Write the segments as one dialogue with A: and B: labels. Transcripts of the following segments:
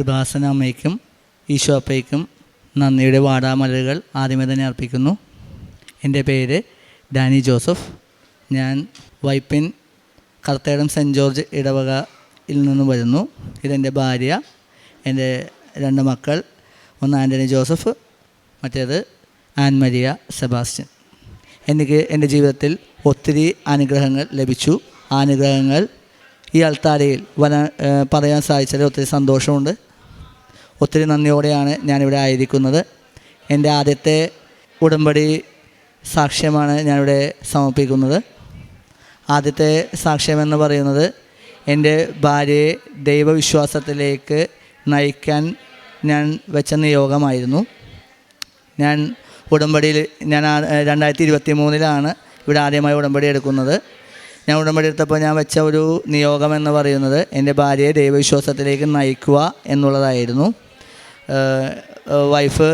A: കൃപാസന അമ്മയ്ക്കും ഈശോ അപ്പയ്ക്കും നന്ദിയുടെ വാടാമലകൾ ആദ്യമേ തന്നെ അർപ്പിക്കുന്നു. എന്റെ പേര് ഡാനി ജോസഫ്. ഞാൻ വൈപ്പിൻ കർത്തേടം സെന്റ് ജോർജ് ഇടവകയിൽ നിന്ന് വരുന്നു. ഇതെന്റെ ഭാര്യ എന്റെ രണ്ട് മക്കൾ ഒന്ന് ആന്റണി ജോസഫ് മറ്റേത് ആൻമരിയ സെബാസ്റ്റ്യൻ. എനിക്ക് എന്റെ ജീവിതത്തിൽ ഒത്തിരി അനുഗ്രഹങ്ങൾ ലഭിച്ചു. അനുഗ്രഹങ്ങൾ ഈ അൾത്താരയിൽ വരാൻ പറയാൻ സാധിച്ചതിൽ ഒത്തിരി സന്തോഷമുണ്ട്. ഒത്തിരി നന്ദിയോടെയാണ് ഞാനിവിടെ ആയിരിക്കുന്നത്. എന്റെ ആദ്യത്തെ ഉടമ്പടി സാക്ഷ്യമാണ് ഞാനിവിടെ സമർപ്പിക്കുന്നത്. ആദ്യത്തെ സാക്ഷ്യമെന്ന് പറയുന്നത് എന്റെ ഭാര്യയെ ദൈവവിശ്വാസത്തിലേക്ക് നയിക്കാൻ ഞാൻ വെച്ച നിയോഗമായിരുന്നു. ഞാൻ ഉടമ്പടിയിൽ ഞാൻ രണ്ടായിരത്തി ഇരുപത്തി മൂന്നിലാണ് ഇവിടെ ആദ്യമായി ഉടമ്പടി എടുക്കുന്നത്. ഞാൻ ഉടമ്പടി എടുത്തപ്പോൾ ഞാൻ വെച്ച ഒരു നിയോഗം എന്ന് പറയുന്നത് എന്റെ ഭാര്യയെ ദൈവവിശ്വാസത്തിലേക്ക് നയിക്കുക എന്നുള്ളതായിരുന്നു. വൈഫ്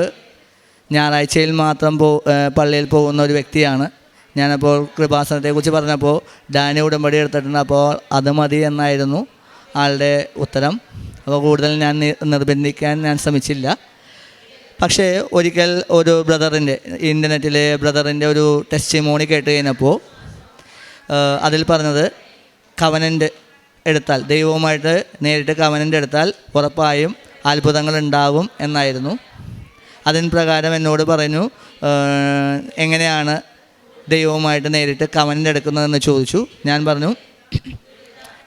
A: ഞായറാഴ്ചയിൽ മാത്രം പോ പള്ളിയിൽ പോകുന്ന ഒരു വ്യക്തിയാണ്. ഞാനപ്പോൾ കൃപാസനത്തെക്കുറിച്ച് പറഞ്ഞപ്പോൾ ഡാനി ഉടമ്പടി എടുത്തിട്ടുണ്ട്. അപ്പോൾ അത് മതി എന്നായിരുന്നു ആളുടെ ഉത്തരം. അപ്പോൾ കൂടുതൽ ഞാൻ നിർബന്ധിക്കാൻ ഞാൻ ശ്രമിച്ചില്ല. പക്ഷേ ഒരിക്കൽ ഒരു ബ്രദറിന്റെ ഇന്റർനെറ്റിലെ ബ്രദറിന്റെ ഒരു ടെസ്റ്റ് മോണി കേട്ട് കഴിഞ്ഞപ്പോൾ അതിൽ പറഞ്ഞത് കവനന്റ് എടുത്താൽ ദൈവവുമായിട്ട് നേരിട്ട് കവനന്റ് എടുത്താൽ ഉറപ്പായും അത്ഭുതങ്ങൾ ഉണ്ടാവും എന്നായിരുന്നു. അതിന് പ്രകാരം എന്നോട് പറഞ്ഞു എങ്ങനെയാണ് ദൈവവുമായിട്ട് നേരിട്ട് കവനന്റ് എടുക്കുന്നതെന്ന് ചോദിച്ചു. ഞാൻ പറഞ്ഞു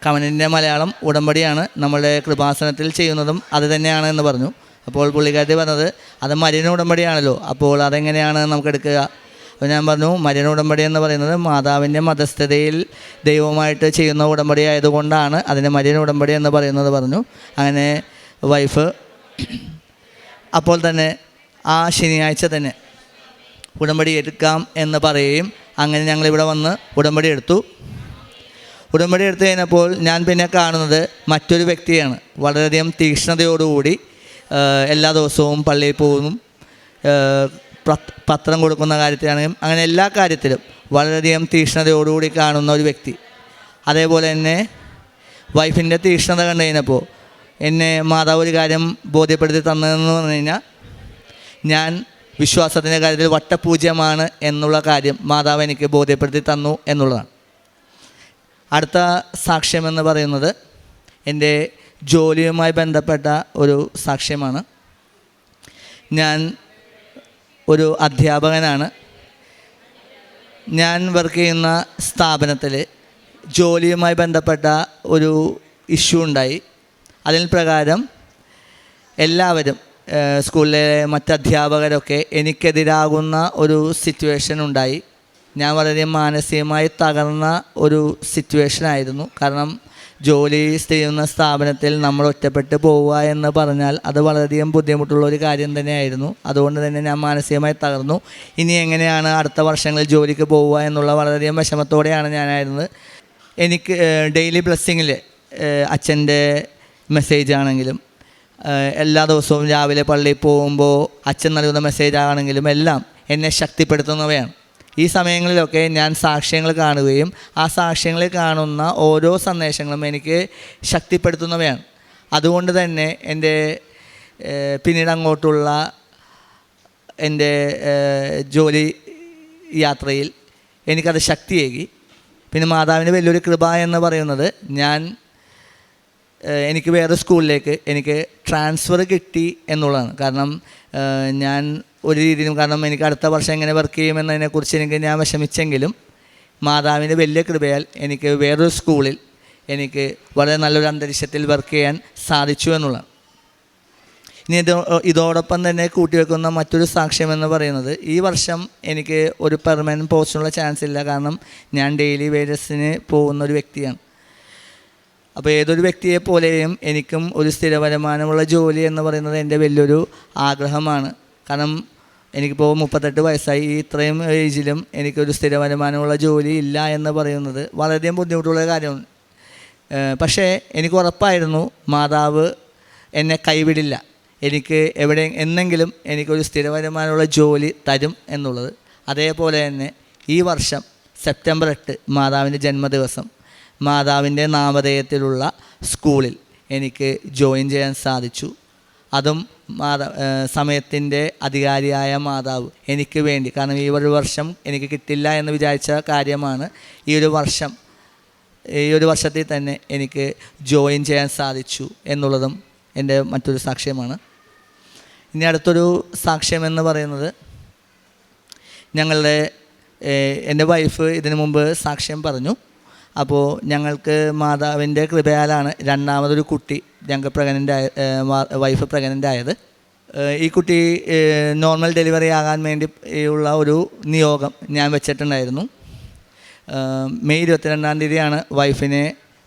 A: കവനന്റെ മലയാളം ഉടമ്പടിയാണ്. നമ്മളുടെ കൃപാസനത്തിൽ ചെയ്യുന്നതും അത് തന്നെയാണ് എന്ന് പറഞ്ഞു. അപ്പോൾ പുള്ളിക്കാരി പറഞ്ഞത് അത് മരിന ഉടമ്പടിയാണല്ലോ. അപ്പോൾ അതെങ്ങനെയാണ് നമുക്ക് എടുക്കുക? അപ്പോൾ ഞാൻ പറഞ്ഞു മരിന ഉടമ്പടി എന്ന് പറയുന്നത് മാതാവിന്റെ മതസ്ഥതയിൽ ദൈവവുമായിട്ട് ചെയ്യുന്ന ഉടമ്പടി ആയതുകൊണ്ടാണ്. അതിന് മരിന ഉടമ്പടി എന്ന് പറയുന്നത് പറഞ്ഞു. അങ്ങനെ വൈഫ്. അപ്പോൾ തന്നെ ആ ശനിയാഴ്ച തന്നെ ഉടമ്പടി എടുക്കാം എന്ന് പറയുകയും അങ്ങനെ ഞങ്ങൾ ഇവിടെ വന്ന് ഉടമ്പടി എടുത്തു. ഉടമ്പടി എടുത്തു കഴിഞ്ഞപ്പോൾ ഞാൻ പിന്നെ കാണുന്നത് മറ്റൊരു വ്യക്തിയാണ്. വളരെയധികം തീക്ഷ്ണതയോടുകൂടി എല്ലാ ദിവസവും പള്ളിയിൽ പോകുന്നു. പത്രം കൊടുക്കുന്ന കാര്യത്തിലാണെങ്കിലും അങ്ങനെ എല്ലാ കാര്യത്തിലും വളരെയധികം തീക്ഷ്ണതയോടുകൂടി കാണുന്ന ഒരു വ്യക്തി. അതേപോലെ തന്നെ വൈഫിന്റെ തീക്ഷ്ണത കണ്ടു കഴിഞ്ഞപ്പോൾ എന്നെ മാതാവ് ഒരു കാര്യം ബോധ്യപ്പെടുത്തി തന്നതെന്ന് പറഞ്ഞു കഴിഞ്ഞാൽ ഞാൻ വിശ്വാസത്തിന്റെ കാര്യത്തിൽ വട്ടപൂജ്യമാണ് എന്നുള്ള കാര്യം മാതാവ് എനിക്ക് ബോധ്യപ്പെടുത്തി തന്നു എന്നുള്ളതാണ്. അടുത്ത സാക്ഷ്യമെന്ന് പറയുന്നത് എന്റെ ജോലിയുമായി ബന്ധപ്പെട്ട ഒരു സാക്ഷ്യമാണ്. ഞാൻ ഒരു അധ്യാപകനാണ്. ഞാൻ വർക്ക് ചെയ്യുന്ന സ്ഥാപനത്തിൽ ജോലിയുമായി ബന്ധപ്പെട്ട ഒരു ഇഷ്യൂ ഉണ്ടായി. അതിൽ പ്രകാരം എല്ലാവരും സ്കൂളിലെ മറ്റു അധ്യാപകരൊക്കെ എനിക്കെതിരാകുന്ന ഒരു സിറ്റുവേഷൻ ഉണ്ടായി. ഞാൻ വളരെ മാനസികമായി തകർന്ന ഒരു സിറ്റുവേഷൻ ആയിരുന്നു. കാരണം ജോലി ചെയ്യുന്ന സ്ഥാപനത്തിൽ നമ്മൾ ഒറ്റപ്പെട്ട് പോവുക എന്ന് പറഞ്ഞാൽ അത് വളരെയധികം ബുദ്ധിമുട്ടുള്ള ഒരു കാര്യം തന്നെയായിരുന്നു. അതുകൊണ്ട് തന്നെ ഞാൻ മാനസികമായി തകർന്നു. ഇനി എങ്ങനെയാണ് അടുത്ത വർഷങ്ങളിൽ ജോലിക്ക് പോവുക എന്നുള്ള വളരെയധികം വിഷമത്തോടെയാണ് ഞാനായിരുന്നത്. എനിക്ക് ഡെയിലി ബ്ലെസ്സിങ്ങിൽ അച്ഛന്റെ മെസ്സേജ് ആണെങ്കിലും എല്ലാ ദിവസവും രാവിലെ പള്ളിയിൽ പോകുമ്പോൾ അച്ഛൻ നൽകുന്ന മെസ്സേജ് ആണെങ്കിലും എല്ലാം എന്നെ ശക്തിപ്പെടുത്തുന്നവയാണ്. ഈ സമയങ്ങളിലൊക്കെ ഞാൻ സാക്ഷ്യങ്ങൾ കാണുകയും ആ സാക്ഷ്യങ്ങളിൽ കാണുന്ന ഓരോ സന്ദേശങ്ങളും എനിക്ക് ശക്തിപ്പെടുത്തുന്നവയാണ്. അതുകൊണ്ട് തന്നെ എന്റെ പിന്നീട് അങ്ങോട്ടുള്ള എന്റെ ജോലി യാത്രയിൽ എനിക്കത് ശക്തിയേകി. പിന്നെ മാതാവിന്റെ വലിയൊരു കൃപ എന്ന് പറയുന്നത് ഞാൻ എനിക്ക് വേറെ സ്കൂളിലേക്ക് എനിക്ക് ട്രാൻസ്ഫർ കിട്ടി എന്നുള്ളതാണ്. കാരണം ഞാൻ ഒരു രീതിയിലും കാരണം എനിക്ക് അടുത്ത വർഷം എങ്ങനെ വർക്ക് ചെയ്യുമെന്നതിനെക്കുറിച്ച് എനിക്ക് ഞാൻ വിഷമിച്ചെങ്കിലും മാതാവിന്റെ വലിയ കൃപയാൽ എനിക്ക് വേറൊരു സ്കൂളിൽ എനിക്ക് വളരെ നല്ലൊരു അന്തരീക്ഷത്തിൽ വർക്ക് ചെയ്യാൻ സാധിച്ചു എന്നുള്ളതാണ്. ഇനി ഇത് ഇതോടൊപ്പം തന്നെ കൂട്ടിവെക്കുന്ന മറ്റൊരു സാക്ഷ്യം എന്ന് പറയുന്നത് ഈ വർഷം എനിക്ക് ഒരു പെർമനന്റ് പോസ്റ്റിനുള്ള ചാൻസ് ഇല്ല. കാരണം ഞാൻ ഡെയിലി വേജസിന് പോകുന്ന ഒരു വ്യക്തിയാണ്. അപ്പോൾ ഏതൊരു വ്യക്തിയെ പോലെയും എനിക്കും ഒരു സ്ഥിര വരുമാനമുള്ള ജോലി എന്ന് പറയുന്നത് എന്റെ വലിയൊരു ആഗ്രഹമാണ്. കാരണം എനിക്കിപ്പോൾ മുപ്പത്തെട്ട് വയസ്സായി ഇത്രയും ഏജിലും എനിക്കൊരു സ്ഥിര വരുമാനമുള്ള ജോലി ഇല്ല എന്ന് പറയുന്നത് വളരെയധികം ബുദ്ധിമുട്ടുള്ള കാര്യമാണ്. പക്ഷേ എനിക്ക് ഉറപ്പായിരുന്നു മാതാവ് എന്നെ കൈവിടില്ല. എനിക്ക് എവിടെ എന്നെങ്കിലും എനിക്കൊരു സ്ഥിര വരുമാനമുള്ള ജോലി തരും എന്നുള്ളത്. അതേപോലെ തന്നെ ഈ വർഷം സെപ്റ്റംബർ എട്ട് മാതാവിന്റെ ജന്മദിവസം. മാതാവിന്റെ നാമധേയത്തിലുള്ള സ്കൂളിൽ എനിക്ക് ജോയിൻ ചെയ്യാൻ സാധിച്ചു. അതും മാതാ സമയത്തിന്റെ അധികാരിയായ മാതാവ് എനിക്ക് വേണ്ടി. കാരണം ഈ ഒരു വർഷം എനിക്ക് കിട്ടില്ല എന്ന് വിചാരിച്ച കാര്യമാണ് ഈ ഒരു വർഷം. ഈ ഒരു വർഷത്തിൽ തന്നെ എനിക്ക് ജോയിൻ ചെയ്യാൻ സാധിച്ചു എന്നുള്ളതും എന്റെ മറ്റൊരു സാക്ഷ്യമാണ്. ഇനി അടുത്തൊരു സാക്ഷ്യം എന്ന് പറയുന്നത് ഞങ്ങളുടെ എന്റെ വൈഫ് ഇതിനു മുമ്പ് സാക്ഷ്യം പറഞ്ഞു. അപ്പോൾ ഞങ്ങൾക്ക് മാതാവിന്റെ കൃപയാലാണ് രണ്ടാമതൊരു കുട്ടി ഞങ്ങൾക്ക് പ്രഗ്നന്റ് ആയ വൈഫ് പ്രഗ്നന്റ് ആയത്. ഈ കുട്ടി നോർമൽ ഡെലിവറി ആകാൻ വേണ്ടി ഉള്ള ഒരു നിയോഗം ഞാൻ വെച്ചിട്ടുണ്ടായിരുന്നു. മെയ് ഇരുപത്തിരണ്ടാം തീയതിയാണ് വൈഫിനെ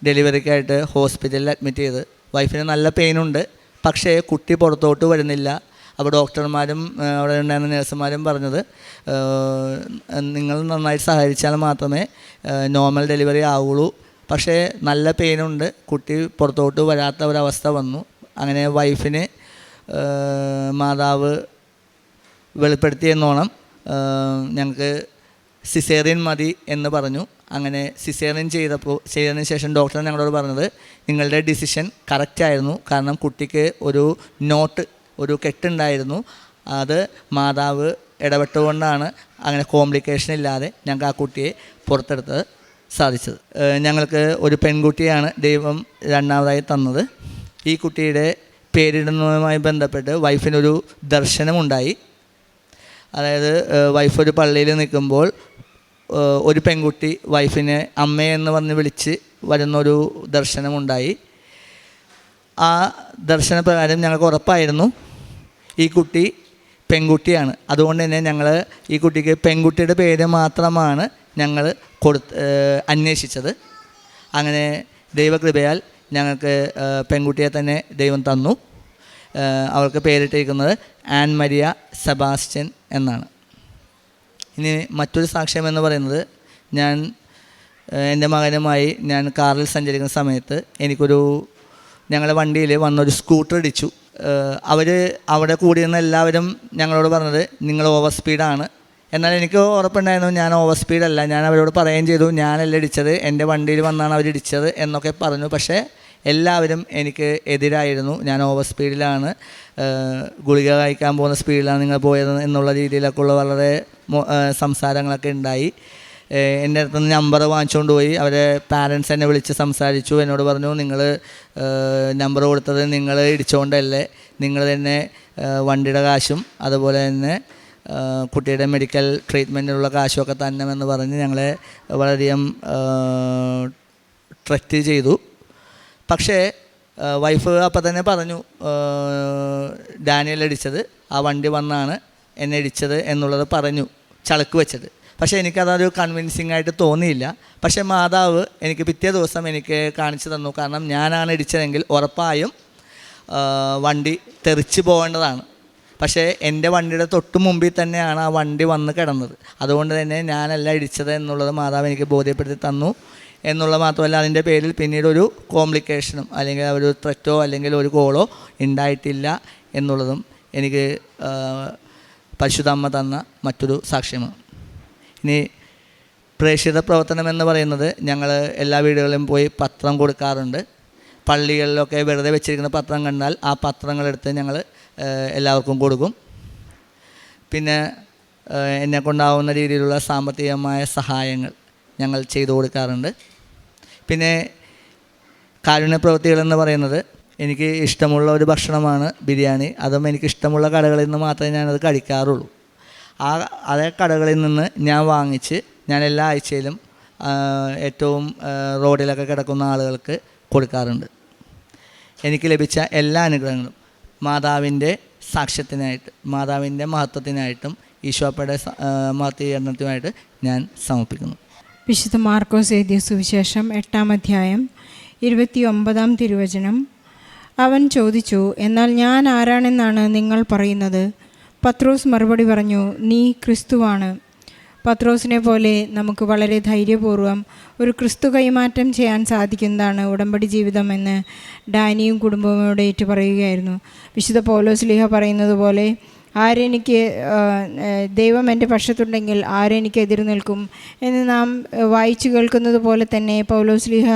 A: ഡെലിവറിക്കായിട്ട് ഹോസ്പിറ്റലിൽ അഡ്മിറ്റ് ചെയ്ത് വൈഫിന് നല്ല പെയിനുണ്ട് പക്ഷേ കുട്ടി പുറത്തോട്ട് വരുന്നില്ല. അപ്പോൾ ഡോക്ടർമാരും അവിടെ ഉണ്ടായിരുന്ന നേഴ്സുമാരും പറഞ്ഞത് നിങ്ങൾ നന്നായിട്ട് സഹകരിച്ചാൽ മാത്രമേ നോർമൽ ഡെലിവറി ആവുള്ളൂ. പക്ഷേ നല്ല പെയിനുണ്ട് കുട്ടി പുറത്തോട്ട് വരാത്ത ഒരവസ്ഥ വന്നു. അങ്ങനെ വൈഫിന് മാതാവ് വെളിപ്പെടുത്തിയെന്നോണം ഞങ്ങൾക്ക് സിസേറിയൻ മതി എന്ന് പറഞ്ഞു. അങ്ങനെ സിസേറിയൻ ചെയ്തപ്പോൾ ചെയ്തതിന് ശേഷം ഡോക്ടർ ഞങ്ങളോട് പറഞ്ഞത് നിങ്ങളുടെ ഡിസിഷൻ കറക്റ്റായിരുന്നു. കാരണം കുട്ടിക്ക് ഒരു നോട്ട് ഒരു കെട്ടുണ്ടായിരുന്നു. അത് മാതാവ് ഇടപെട്ടുകൊണ്ടാണ് അങ്ങനെ കോംപ്ലിക്കേഷൻ ഇല്ലാതെ ഞങ്ങൾക്ക് ആ കുട്ടിയെ പുറത്തെടുത്തത് സാധിച്ചത്. ഞങ്ങൾക്ക് ഒരു പെൺകുട്ടിയാണ് ദൈവം രണ്ടാമതായി തന്നത്. ഈ കുട്ടിയുടെ പേരിടുന്നതുമായി ബന്ധപ്പെട്ട് വൈഫിനൊരു ദർശനമുണ്ടായി. അതായത് വൈഫ് ഒരു പള്ളിയിൽ നിൽക്കുമ്പോൾ ഒരു പെൺകുട്ടി വൈഫിനെ അമ്മയെന്ന് പറഞ്ഞ് വിളിച്ച് വരുന്നൊരു ദർശനമുണ്ടായി. ആ ദർശനപ്രകാരം ഞങ്ങൾക്ക് ഉറപ്പായിരുന്നു. ഈ കുട്ടി പെൺകുട്ടിയാണ്. അതുകൊണ്ട് തന്നെ ഞങ്ങൾ ഈ കുട്ടിക്ക് പെൺകുട്ടിയുടെ പേര് മാത്രമാണ് ഞങ്ങൾ കൊടുത്ത് അന്വേഷിച്ചത്. അങ്ങനെ ദൈവകൃപയാൽ ഞങ്ങൾക്ക് പെൺകുട്ടിയെ തന്നെ ദൈവം തന്നു. അവൾക്ക് പേരിട്ടിരിക്കുന്നത് ആൻ മരിയ സെബാസ്റ്റ്യൻ എന്നാണ്. ഇനി മറ്റൊരു സാക്ഷ്യം എന്ന് പറയുന്നത് ഞാൻ എന്റെ മകനുമായി ഞാൻ കാറിൽ സഞ്ചരിക്കുന്ന സമയത്ത് എനിക്കൊരു ഞങ്ങളുടെ വണ്ടിയിൽ വന്നൊരു സ്കൂട്ടർ ഇടിച്ചു. അവർ അവിടെ കൂടിയിരുന്ന എല്ലാവരും ഞങ്ങളോട് പറഞ്ഞത് നിങ്ങൾ ഓവർ സ്പീഡാണ് എന്നാൽ എനിക്ക് ഉറപ്പുണ്ടായിരുന്നു ഞാൻ ഓവർ സ്പീഡല്ല ഞാൻ അവരോട് പറയുകയും ചെയ്തു ഞാനല്ല ഇടിച്ചത്? എന്റെ വണ്ടിയിൽ വന്നാണ് അവർ ഇടിച്ചത്? എന്നൊക്കെ പറഞ്ഞു. പക്ഷേ എല്ലാവരും എനിക്ക് എതിരായിരുന്നു. ഞാൻ ഓവർ സ്പീഡിലാണ് ഗുളിക കഴിക്കാൻ പോകുന്ന സ്പീഡിലാണ് നിങ്ങൾ പോയത് എന്നുള്ള രീതിയിലൊക്കെ ഉള്ള വളരെ സംസാരങ്ങളൊക്കെ ഉണ്ടായി. എന്റെ അടുത്ത് നിന്ന് നമ്പർ വാങ്ങിച്ചുകൊണ്ട് പോയി. അവരെ പാരൻസ് എന്നെ വിളിച്ച് സംസാരിച്ചു. എന്നോട് പറഞ്ഞു നിങ്ങൾ നമ്പർ കൊടുത്തത് നിങ്ങൾ ഇടിച്ചുകൊണ്ടല്ലേ നിങ്ങൾ തന്നെ വണ്ടിയുടെ കാശും അതുപോലെ തന്നെ കുട്ടിയുടെ മെഡിക്കൽ ട്രീറ്റ്മെന്റിനുള്ള കാശുമൊക്കെ തന്നെമെന്ന് പറഞ്ഞ് ഞങ്ങളെ വളരെയധികം ട്രക്റ്റ് ചെയ്തു. പക്ഷേ വൈഫ് അപ്പം തന്നെ പറഞ്ഞു ഡാനിയൽ അടിച്ചത് ആ വണ്ടി വന്നാണ് എന്നെ ഇടിച്ചത് എന്നുള്ളത് പറഞ്ഞു ചളക്ക് വെച്ചത്. പക്ഷേ എനിക്കതൊരു കൺവിൻസിങ് ആയിട്ട് തോന്നിയില്ല. പക്ഷേ മാതാവ് എനിക്ക് പിറ്റേ ദിവസം എനിക്ക് കാണിച്ചു തന്നു. കാരണം ഞാനാണ് ഇടിച്ചതെങ്കിൽ ഉറപ്പായും വണ്ടി തെറിച്ച് പോകേണ്ടതാണ്. പക്ഷേ എന്റെ വണ്ടിയുടെ തൊട്ട് മുമ്പിൽ തന്നെയാണ് ആ വണ്ടി വന്ന് കിടന്നത്. അതുകൊണ്ട് തന്നെ ഞാനല്ല ഇടിച്ചത് എന്നുള്ളത് മാതാവ് എനിക്ക് ബോധ്യപ്പെടുത്തി തന്നു. എന്നുള്ള മാത്രമല്ല അതിന്റെ പേരിൽ പിന്നീട് ഒരു കോംപ്ലിക്കേഷനും അല്ലെങ്കിൽ ഒരു ത്രെറ്റോ അല്ലെങ്കിൽ ഒരു കോളോ ഉണ്ടായിട്ടില്ല എന്നുള്ളതും എനിക്ക് പരിശുദ്ധമ്മ തന്ന മറ്റൊരു സാക്ഷ്യമാണ്. ഇനി പ്രേക്ഷിത പ്രവർത്തനം എന്ന് പറയുന്നത് ഞങ്ങൾ എല്ലാ വീടുകളിലും പോയി പത്രം കൊടുക്കാറുണ്ട്. പള്ളികളിലൊക്കെ വെറുതെ വെച്ചിരിക്കുന്ന പത്രം കണ്ടാൽ ആ പത്രങ്ങളെടുത്ത് ഞങ്ങൾ എല്ലാവർക്കും കൊടുക്കും. പിന്നെ എന്നെ കൊണ്ടാവുന്ന രീതിയിലുള്ള സാമ്പത്തികമായ സഹായങ്ങൾ ഞങ്ങൾ ചെയ്തു കൊടുക്കാറുണ്ട്. പിന്നെ കാരുണ്യ പ്രവൃത്തികളെന്ന് പറയുന്നത് എനിക്ക് ഇഷ്ടമുള്ള ഒരു ഭക്ഷണമാണ് ബിരിയാണി. അതും എനിക്ക് ഇഷ്ടമുള്ള കടകളിൽ നിന്ന് മാത്രമേ ഞാനത് കഴിക്കാറുള്ളൂ. ആ അതേ കടകളിൽ നിന്ന് ഞാൻ വാങ്ങിച്ച് ഞാൻ എല്ലാ ആഴ്ചയിലും ഏറ്റവും റോഡിലൊക്കെ കിടക്കുന്ന ആളുകൾക്ക് കൊടുക്കാറുണ്ട്. എനിക്ക് ലഭിച്ച എല്ലാ അനുഗ്രഹങ്ങളും മാതാവിന്റെ സാക്ഷ്യത്തിനായിട്ട് മാതാവിന്റെ മഹത്വത്തിനായിട്ടും ഈശോപ്പയുടെ മഹത്വീകരണത്തിനായിട്ട് ഞാൻ സമർപ്പിക്കുന്നു.
B: വിശുദ്ധ മാർക്കോസ് എഴുതിയ സുവിശേഷം എട്ടാം അധ്യായം ഇരുപത്തി ഒമ്പതാം തിരുവചനം. അവൻ ചോദിച്ചു എന്നാൽ ഞാൻ ആരാണെന്നാണ് നിങ്ങൾ പറയുന്നത്? പത്രോസ് മറുപടി പറഞ്ഞു നീ ക്രിസ്തുവാണ്. പത്രോസിനെ പോലെ നമുക്ക് വളരെ ധൈര്യപൂർവം ഒരു ക്രിസ്തു കൈമാറ്റം ചെയ്യാൻ സാധിക്കുന്നതാണ് ഉടമ്പടി ജീവിതം എന്ന് ഡാനിയും കുടുംബവും ഏറ്റു പറയുകയായിരുന്നു വിശുദ്ധ പൗലോസ് ലീഹ പറയുന്നത് പോലെ ആരെനിക്ക് ദൈവം എന്റെ പക്ഷത്തുണ്ടെങ്കിൽ ആരെനിക്ക് എതിർ നിൽക്കും എന്ന് നാം വായിച്ചു കേൾക്കുന്നത് പോലെ തന്നെ പൗലോസ്ലിഹ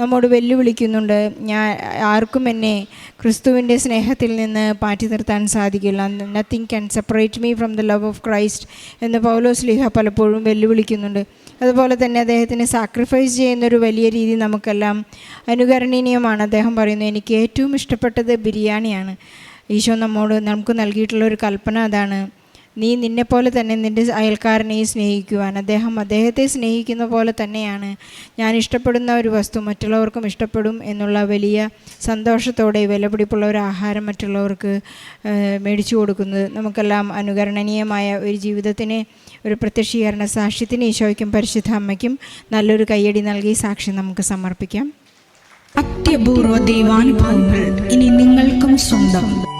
B: നമ്മോട് വെല്ലുവിളിക്കുന്നുണ്ട്. ഞാൻ ആർക്കും എന്നെ ക്രിസ്തുവിന്റെ സ്നേഹത്തിൽ നിന്ന് മാറ്റി നിർത്താൻ സാധിക്കില്ല. Nothing can separate me from the love of Christ എന്ന് പൗലോസ്ലിഹ പലപ്പോഴും വെല്ലുവിളിക്കുന്നുണ്ട്. അതുപോലെ തന്നെ അദ്ദേഹത്തിന് സാക്രിഫൈസ് ചെയ്യുന്നൊരു വലിയ രീതി നമുക്കെല്ലാം അനുകരണീയമാണ്. അദ്ദേഹം പറയുന്നു എനിക്ക് ഏറ്റവും ഇഷ്ടപ്പെട്ടത് ബിരിയാണിയാണ്. ഈശോ നമ്മോട് നമുക്ക് നൽകിയിട്ടുള്ള ഒരു കൽപ്പന അതാണ്. നീ നിന്നെപ്പോലെ തന്നെ നിന്റെ അയൽക്കാരനെയും സ്നേഹിക്കുവാൻ. അദ്ദേഹം അദ്ദേഹത്തെ സ്നേഹിക്കുന്ന പോലെ തന്നെയാണ്. ഞാൻ ഇഷ്ടപ്പെടുന്ന ഒരു വസ്തു മറ്റുള്ളവർക്കും ഇഷ്ടപ്പെടും എന്നുള്ള വലിയ സന്തോഷത്തോടെ വിലപിടിപ്പുള്ള ഒരു ആഹാരം മറ്റുള്ളവർക്ക് മേടിച്ചു കൊടുക്കുന്നത്. നമുക്കെല്ലാം അനുകരണനീയമായ ഒരു ജീവിതത്തിന് ഒരു പ്രത്യക്ഷീകരണ സാക്ഷ്യത്തിന് ഈശോയ്ക്കും പരിശുദ്ധ അമ്മയ്ക്കും നല്ലൊരു കയ്യടി നൽകി സാക്ഷ്യം നമുക്ക് സമർപ്പിക്കാം.
C: അത്യപൂർവ ദൈവാനുഭവങ്ങൾ ഇനി നിങ്ങൾക്കും സ്വന്തം.